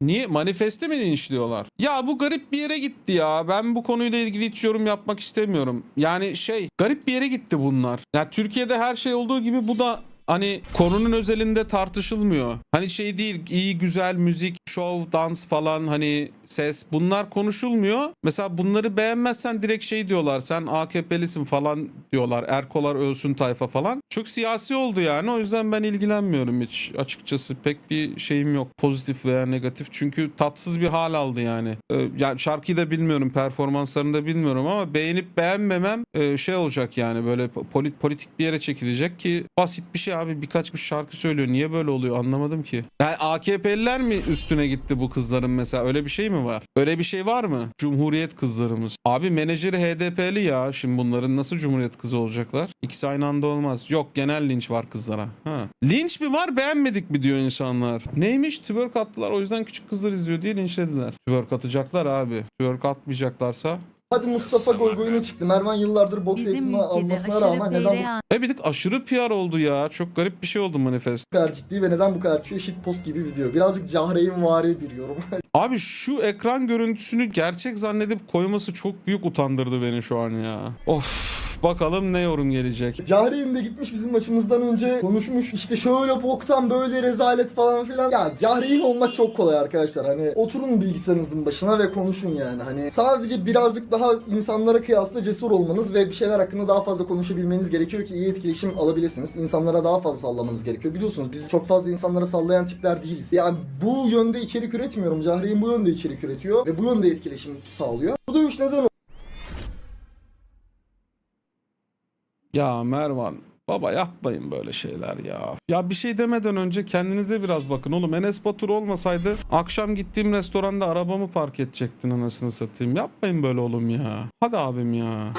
Niye? Manifesti mi linçliyorlar? Ya bu garip bir yere gitti ya. Ben bu konuyla ilgili hiç yorum yapmak istemiyorum. Yani şey garip bir yere gitti bunlar. Ya Türkiye'de her şey olduğu gibi bu da hani konunun özelinde tartışılmıyor. Hani şey değil iyi güzel müzik, şov, dans falan hani ses bunlar konuşulmuyor. Mesela bunları beğenmezsen direkt şey diyorlar sen AKP'lisin falan diyorlar. Erkolar ölsün tayfa falan. Çok siyasi oldu yani o yüzden ben ilgilenmiyorum hiç açıkçası. Pek bir şeyim yok pozitif veya negatif. Çünkü tatsız bir hal aldı yani. Ee, yani şarkıyı da bilmiyorum performanslarını da bilmiyorum ama beğenip beğenmemem e, şey olacak yani böyle polit, politik bir yere çekilecek ki basit bir şey abi birkaç bir şarkı söylüyor. Niye böyle oluyor anlamadım ki. Yani AKP'liler mi üstüne gitti bu kızların mesela öyle bir şey mi var? Öyle bir şey var mı? Cumhuriyet kızlarımız. Abi menajeri HDP'li ya. Şimdi bunların nasıl Cumhuriyet kızı olacaklar? İkisi aynı anda olmaz. Yok genel linç var kızlara. Ha. Linç mi var beğenmedik mi diyor insanlar. Neymiş? Twerk attılar o yüzden küçük kızlar izliyor diye linçlediler. Twerk atacaklar abi. Twerk atmayacaklarlar Hadi Mustafa Goygoy'una çıktı. Mervan yıllardır boks Bizim eğitimi ülkede almasına aşırı rağmen neden PR E bir tık aşırı PR oldu ya. Çok garip bir şey oldu manifest. bu kadar ciddi ve neden bu kadar kötü shitpost gibi video. Birazcık Cahreyn vari bir yorum. Abi şu ekran görüntüsünü gerçek zannedip koyması çok büyük utandırdı beni şu an ya. Of bakalım ne yorum gelecek. Cahreyn de gitmiş bizim maçımızdan önce konuşmuş. İşte şöyle boktan böyle rezalet falan filan. Ya Cahreyn olmak çok kolay arkadaşlar. Hani oturun bilgisayarınızın başına ve konuşun yani. Hani sadece birazcık daha insanlara kıyasla cesur olmanız ve bir şeyler hakkında daha fazla konuşabilmeniz gerekiyor ki iyi etkileşim alabilirsiniz. İnsanlara daha fazla sallamanız gerekiyor. Biliyorsunuz biz çok fazla insanlara sallayan tipler değiliz. Yani bu yönde içerik üretmiyorum. Cahreyn bu yönde içerik üretiyor ve bu yönde etkileşim sağlıyor. Bu dövüş neden Ya Mervan baba yapmayın böyle şeyler ya. Ya bir şey demeden önce kendinize biraz bakın oğlum. Enes Batur olmasaydı akşam gittiğim restoranda arabamı park edecektin anasını satayım. Yapmayın böyle oğlum ya. Hadi abim ya.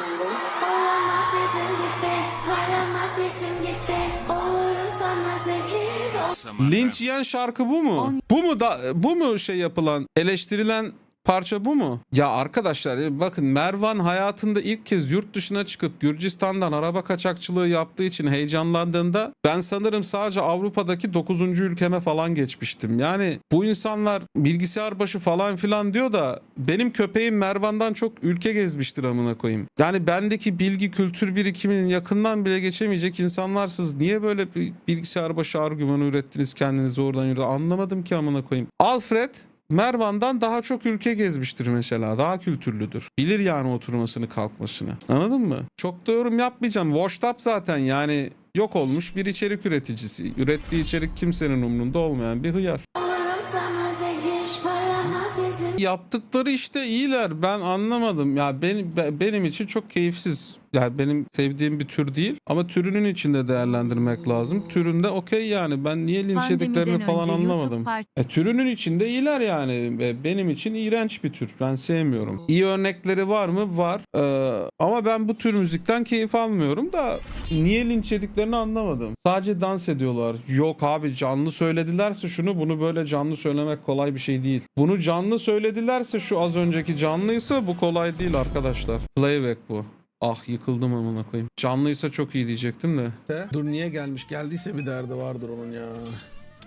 Linç yiyen şarkı bu mu? Bu mu da bu mu şey yapılan eleştirilen parça bu mu? Ya arkadaşlar e, bakın Mervan hayatında ilk kez yurt dışına çıkıp Gürcistan'dan araba kaçakçılığı yaptığı için heyecanlandığında ben sanırım sadece Avrupa'daki 9. ülkeme falan geçmiştim. Yani bu insanlar bilgisayar başı falan filan diyor da benim köpeğim Mervan'dan çok ülke gezmiştir amına koyayım. Yani bendeki bilgi kültür birikiminin yakından bile geçemeyecek insanlarsınız. Niye böyle bir bilgisayar başı argümanı ürettiniz kendinizi oradan yürüdü anlamadım ki amına koyayım. Alfred Mervan'dan daha çok ülke gezmiştir mesela. Daha kültürlüdür. Bilir yani oturmasını kalkmasını. Anladın mı? Çok da yorum yapmayacağım. Washed up zaten yani yok olmuş bir içerik üreticisi. Ürettiği içerik kimsenin umrunda olmayan bir hıyar. Yaptıkları işte iyiler. Ben anlamadım. Ya benim be- benim için çok keyifsiz. Yani benim sevdiğim bir tür değil ama türünün içinde değerlendirmek lazım. Türünde okey yani. Ben niye linç yediklerini falan anlamadım. E, türünün içinde iyiler yani. E, benim için iğrenç bir tür. Ben sevmiyorum. İyi örnekleri var mı? Var. Ee, ama ben bu tür müzikten keyif almıyorum da niye linç yediklerini anlamadım. Sadece dans ediyorlar. Yok abi canlı söyledilerse şunu bunu böyle canlı söylemek kolay bir şey değil. Bunu canlı söyledilerse şu az önceki canlıysa bu kolay değil arkadaşlar. Playback bu. Ah yıkıldım amına koyayım. Canlıysa çok iyi diyecektim de. Dur niye gelmiş? Geldiyse bir derdi vardır onun ya.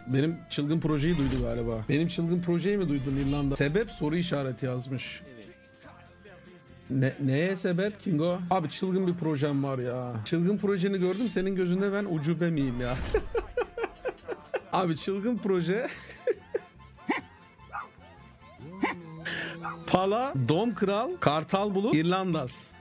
Benim çılgın projeyi duydu galiba. Benim çılgın projeyi mi duydun İrlanda? Sebep soru işareti yazmış. Ne, neye sebep Kingo? Abi çılgın bir projem var ya. Çılgın projeni gördüm senin gözünde ben ucube miyim ya? Abi çılgın proje. Pala, Dom Kral, Kartal Bulut, İrlandas.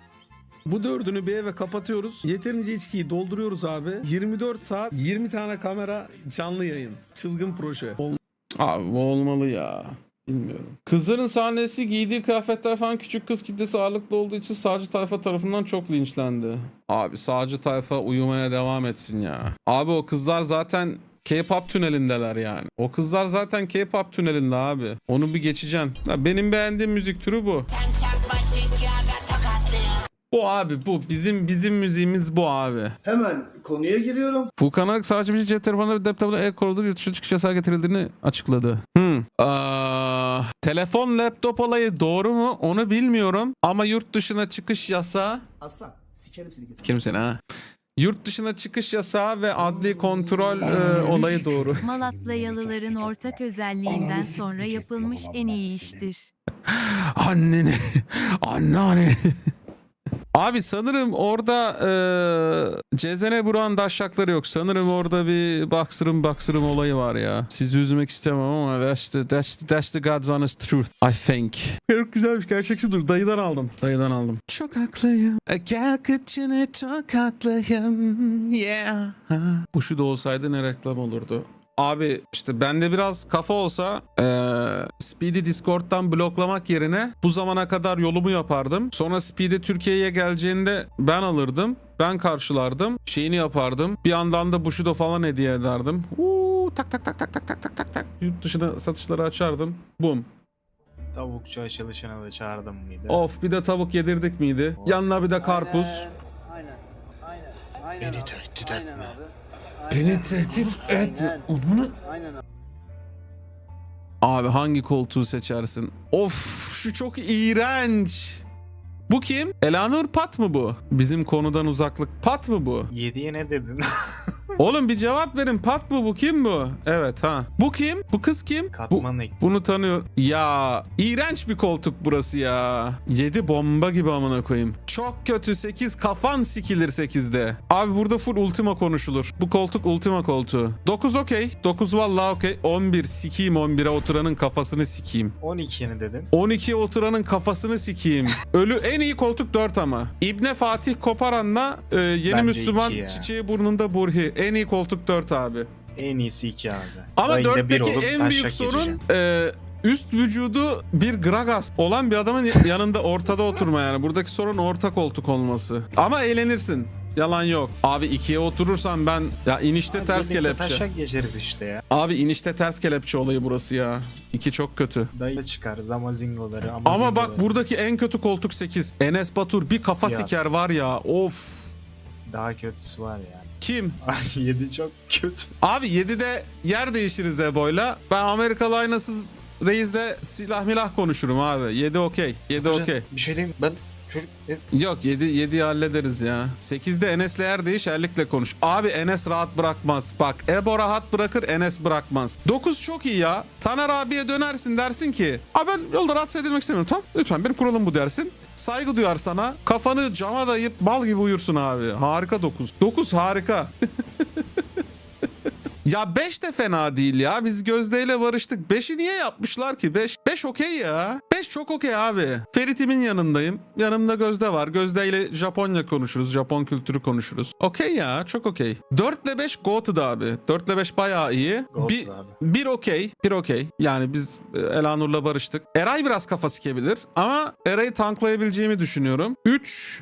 Bu dördünü bir eve kapatıyoruz. Yeterince içkiyi dolduruyoruz abi. 24 saat 20 tane kamera canlı yayın. Çılgın proje. Ol- Abi olmalı ya. Bilmiyorum. Kızların sahnesi giydiği kıyafetler falan küçük kız kitlesi ağırlıklı olduğu için sağcı tayfa tarafından çok linçlendi. Abi sağcı tayfa uyumaya devam etsin ya. Abi o kızlar zaten K-pop tünelindeler yani. O kızlar zaten K-pop tünelinde abi. Onu bir geçeceğim. Ya benim beğendiğim müzik türü bu. Bu abi bu. Bizim bizim müziğimiz bu abi. Hemen konuya giriyorum. Furkan Arak sadece bir cep telefonları ve laptopla el korudu yurt dışına çıkış yasağı getirildiğini açıkladı. Hmm. Aa, telefon laptop olayı doğru mu onu bilmiyorum ama yurt dışına çıkış yasağı Aslan sikerim seni. Kim seni ha? Yurt dışına çıkış yasağı ve adli kontrol e, olayı doğru. Malatyalıların ortak özelliğinden sonra yapılmış en iyi iştir. Anneni, anneanne. Abi sanırım orada e, Cezene Burak'ın daşşakları yok. Sanırım orada bir baksırım baksırım olayı var ya. Sizi üzmek istemem ama that's the, that's the, that's the God's honest truth. I think. Çok güzelmiş gerçekçi dur. Dayıdan aldım. Dayıdan aldım. Çok haklıyım. E, Gel kıçını çok haklıyım. Yeah. Bu şu da olsaydı ne reklam olurdu. Abi işte bende biraz kafa olsa eee Speed'i Discord'dan bloklamak yerine bu zamana kadar yolumu yapardım. Sonra Speed'e Türkiye'ye geleceğinde ben alırdım. Ben karşılardım. Şeyini yapardım. Bir yandan da Bushido falan hediye ederdim. Uuu, tak tak tak tak tak tak tak tak tak. Yurt dışına satışları açardım. Bum. Tavukçu açılışına da çağırdım mıydı? Of bir de tavuk yedirdik miydi? Yanına bir de karpuz. Aynen. Aynen. Aynen. Beni tehdit Aynen etme. abi. Beni tehdit etme. Onu... Aynen abi. Abi hangi koltuğu seçersin? Of şu çok iğrenç. Bu kim? Elanur Pat mı bu? Bizim konudan uzaklık Pat mı bu? Yediye ne dedin? Oğlum bir cevap verin. Pat mı bu? Kim bu? Evet ha. Bu kim? Bu kız kim? Bu, Katman ek. bunu tanıyor. Ya iğrenç bir koltuk burası ya. 7 bomba gibi amına koyayım. Çok kötü 8 kafan sikilir 8'de. Abi burada full ultima konuşulur. Bu koltuk ultima koltuğu. 9 okey. 9 vallahi okey. 11 sikiyim 11'e oturanın kafasını sikeyim. 12'ye ne dedin? 12'ye oturanın kafasını sikeyim. Ölü en iyi koltuk 4 ama. İbne Fatih Koparan'la e, yeni Bence Müslüman iki ya. çiçeği burnunda Burhi. En iyi koltuk 4 abi. En iyisi 2 abi. Ama bir 4'teki olup en büyük sorun e, üst vücudu bir Gragas olan bir adamın yanında ortada oturma yani. Buradaki sorun orta koltuk olması. Ama eğlenirsin. Yalan yok. Abi ikiye oturursan ben ya inişte Abi ters kelepçe. Taşak geçeriz işte ya. Abi inişte ters kelepçe olayı burası ya. İki çok kötü. Dayı çıkar zamazingoları Ama amazingoları. bak buradaki en kötü koltuk 8. Enes Batur bir kafa Ya. siker var ya. Of. Daha kötüsü var ya. Kim? Ay 7 çok kötü. Abi 7'de yer değişiriz Ebo'yla. Ben Amerikalı aynasız reisle silah milah konuşurum abi. 7 okey. 7 okey. Bir şey diyeyim ben çocuk Yok 7 7'yi hallederiz ya. 8'de Enes'le yer değiş Erlik'le konuş. Abi Enes rahat bırakmaz. Bak Ebo rahat bırakır Enes bırakmaz. 9 çok iyi ya. Taner abiye dönersin dersin ki. Abi ben yolda rahatsız edilmek istemiyorum. Tamam lütfen benim kuralım bu dersin. Saygı duyar sana. Kafanı cama dayayıp bal gibi uyursun abi. Harika 9. 9 harika. Ya 5 de fena değil ya. Biz Gözde ile barıştık. 5'i niye yapmışlar ki? 5 5 okey ya. 5 çok okey abi. Ferit'imin yanındayım. Yanımda Gözde var. Gözde ile Japonya konuşuruz. Japon kültürü konuşuruz. Okey ya. Çok okey. 4 ile 5 goated abi. 4 ile 5 bayağı iyi. Bir, bir okey. Bir okey. Yani biz e, Elanur'la barıştık. Eray biraz kafa sikebilir. Ama Eray'ı tanklayabileceğimi düşünüyorum. 3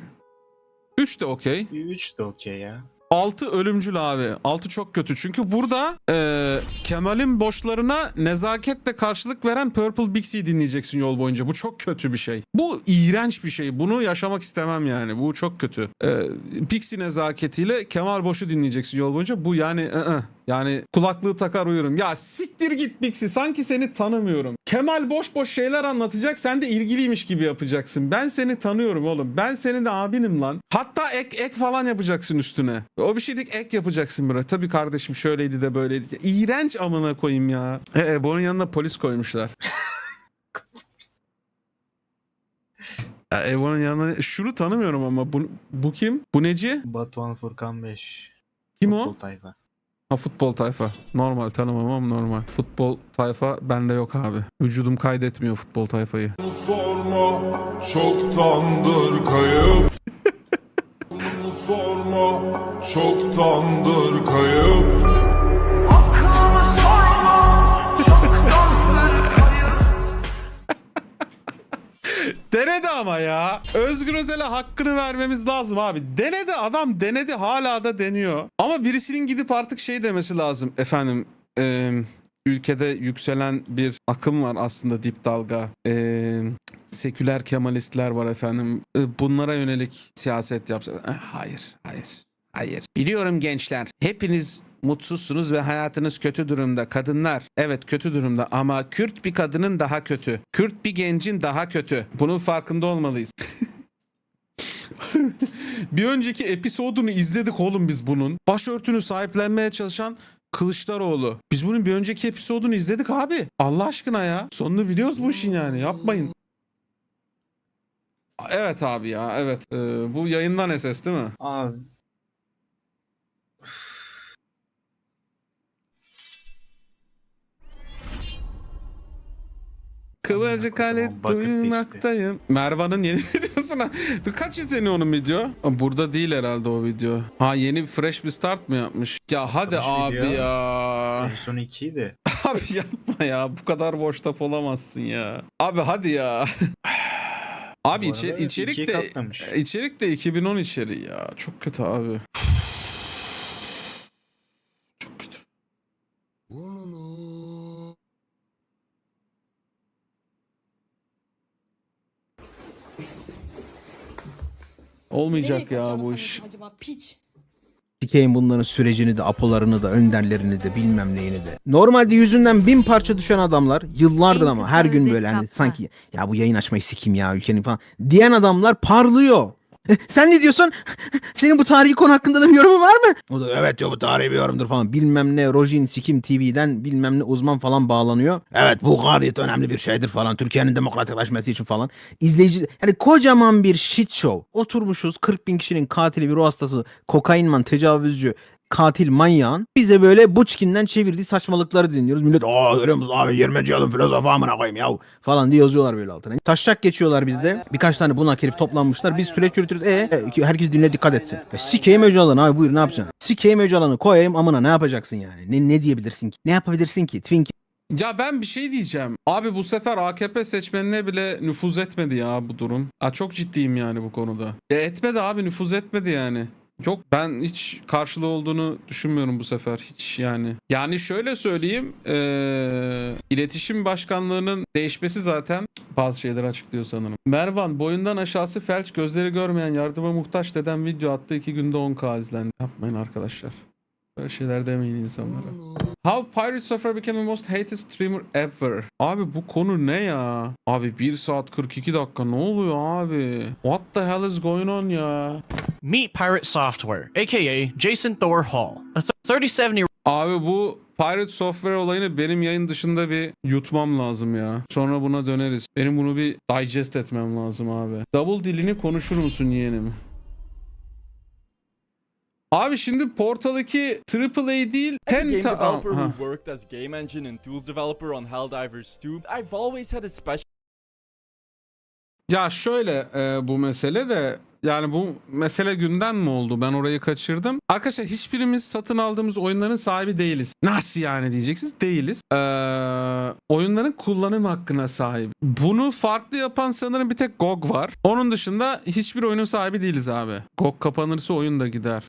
3 de okey. 3 de okey ya. 6 ölümcül abi. 6 çok kötü. Çünkü burada e, Kemal'in boşlarına nezaketle karşılık veren Purple Bixie'yi dinleyeceksin yol boyunca. Bu çok kötü bir şey. Bu iğrenç bir şey. Bunu yaşamak istemem yani. Bu çok kötü. E, Pixie nezaketiyle Kemal Boş'u dinleyeceksin yol boyunca. Bu yani ı-ı. Yani kulaklığı takar uyurum. Ya siktir git Bixie. Sanki seni tanımıyorum. Kemal boş boş şeyler anlatacak. Sen de ilgiliymiş gibi yapacaksın. Ben seni tanıyorum oğlum. Ben senin de abinim lan. Hatta ek ek falan yapacaksın üstüne. O bir şeydik ek yapacaksın böyle. Tabii kardeşim şöyleydi de böyleydi. İğrenç amına koyayım ya. E, e bunun yanına polis koymuşlar. Ya, Ebo'nun yanına şunu tanımıyorum ama bu, bu kim? Bu neci? Batuhan Furkan 5. Kim o? Futbol tayfa. Ha futbol tayfa. Normal tanımam ama normal. Futbol tayfa bende yok abi. Vücudum kaydetmiyor futbol tayfayı. sorma çoktandır kayıp sorma çoktandır kayıp Denedi ama ya. Özgür Özel'e hakkını vermemiz lazım abi. Denedi adam denedi hala da deniyor. Ama birisinin gidip artık şey demesi lazım. Efendim e, ülkede yükselen bir akım var aslında dip dalga. E, seküler kemalistler var efendim. E, bunlara yönelik siyaset yapsa. Eh, hayır, hayır, hayır. Biliyorum gençler. Hepiniz mutsuzsunuz ve hayatınız kötü durumda. Kadınlar evet kötü durumda ama Kürt bir kadının daha kötü. Kürt bir gencin daha kötü. Bunun farkında olmalıyız. bir önceki episodunu izledik oğlum biz bunun. Başörtünü sahiplenmeye çalışan Kılıçdaroğlu. Biz bunun bir önceki episodunu izledik abi. Allah aşkına ya. Sonunu biliyoruz bu işin yani. Yapmayın. Evet abi ya evet. Ee, bu yayından SS değil mi? Abi. Kıvırcık bucket duymaktayım. Mervan'ın yeni videosuna. Dur, Kaç izleniyor onun video? Burada değil herhalde o video. Ha yeni fresh bir start mı yapmış? Ya hadi Fresh abi video. ya. En son 2'yi de. Abi yapma ya. Bu kadar boş tap olamazsın ya. Abi hadi ya. Abi Bu içe- arada içerik ikiye de katlamış. içerik de 2010 içeriği ya. Çok kötü abi. Çok kötü. Olmayacak ya bu iş. Acaba piç. Sikeyim bunların sürecini de, apolarını da, önderlerini de, bilmem neyini de. Normalde yüzünden bin parça düşen adamlar yıllardır ama her gün böyle hani sanki ya bu yayın açmayı sikeyim ya ülkenin falan diyen adamlar parlıyor. "E, Sen ne diyorsun? Senin bu tarihi konu hakkında da bir yorumun var mı? O da evet diyor bu tarihi bir yorumdur falan. Bilmem ne Rojin Sikim TV'den bilmem ne uzman falan bağlanıyor. Evet bu gayet önemli bir şeydir falan. Türkiye'nin demokratikleşmesi için falan. İzleyici yani kocaman bir shit show. Oturmuşuz 40 bin kişinin katili bir ruh hastası kokainman tecavüzcü katil manyağın bize böyle buçkinden çevirdiği saçmalıkları dinliyoruz. Millet aa görüyor musun abi 20. yılın filozofu amına koyayım ya falan diye yazıyorlar böyle altına. Taşak geçiyorlar bizde. Birkaç tane bunak herif toplanmışlar. Biz süreç yürütürüz. E, e, herkes dinle dikkat etsin. E, sikeyim Öcalan'ı abi buyur ne yapacaksın? Sikeyim Öcalan'ı koyayım amına ne yapacaksın yani? Ne, ne diyebilirsin ki? Ne yapabilirsin ki? Twink Ya ben bir şey diyeceğim. Abi bu sefer AKP seçmenine bile nüfuz etmedi ya bu durum. Ha, çok ciddiyim yani bu konuda. E, etmedi abi nüfuz etmedi yani. Yok ben hiç karşılığı olduğunu düşünmüyorum bu sefer hiç yani. Yani şöyle söyleyeyim eee iletişim başkanlığının değişmesi zaten bazı şeyleri açıklıyor sanırım. Mervan boyundan aşağısı felç gözleri görmeyen yardıma muhtaç deden video attı iki günde 10k izlendi. Yapmayın arkadaşlar. Böyle şeyler demeyin insanlara. How Pirate Software became the most hated streamer ever. Abi bu konu ne ya? Abi 1 saat 42 dakika ne oluyor abi? What the hell is going on ya? Meet Pirate Software, aka Jason Thor Hall, a 37 year Abi bu Pirate Software olayını benim yayın dışında bir yutmam lazım ya. Sonra buna döneriz. Benim bunu bir digest etmem lazım abi. Double dilini konuşur musun yeğenim? Abi şimdi Portal 2 AAA değil As a game Penta... developer who worked as game engine and tools developer on Helldivers 2, I've always had a special Ya şöyle e, bu mesele de yani bu mesele günden mi oldu? Ben orayı kaçırdım. Arkadaşlar hiçbirimiz satın aldığımız oyunların sahibi değiliz. Nasıl yani diyeceksiniz? Değiliz. Ee, oyunların kullanım hakkına sahip. Bunu farklı yapan sanırım bir tek GOG var. Onun dışında hiçbir oyunun sahibi değiliz abi. GOG kapanırsa oyun da gider.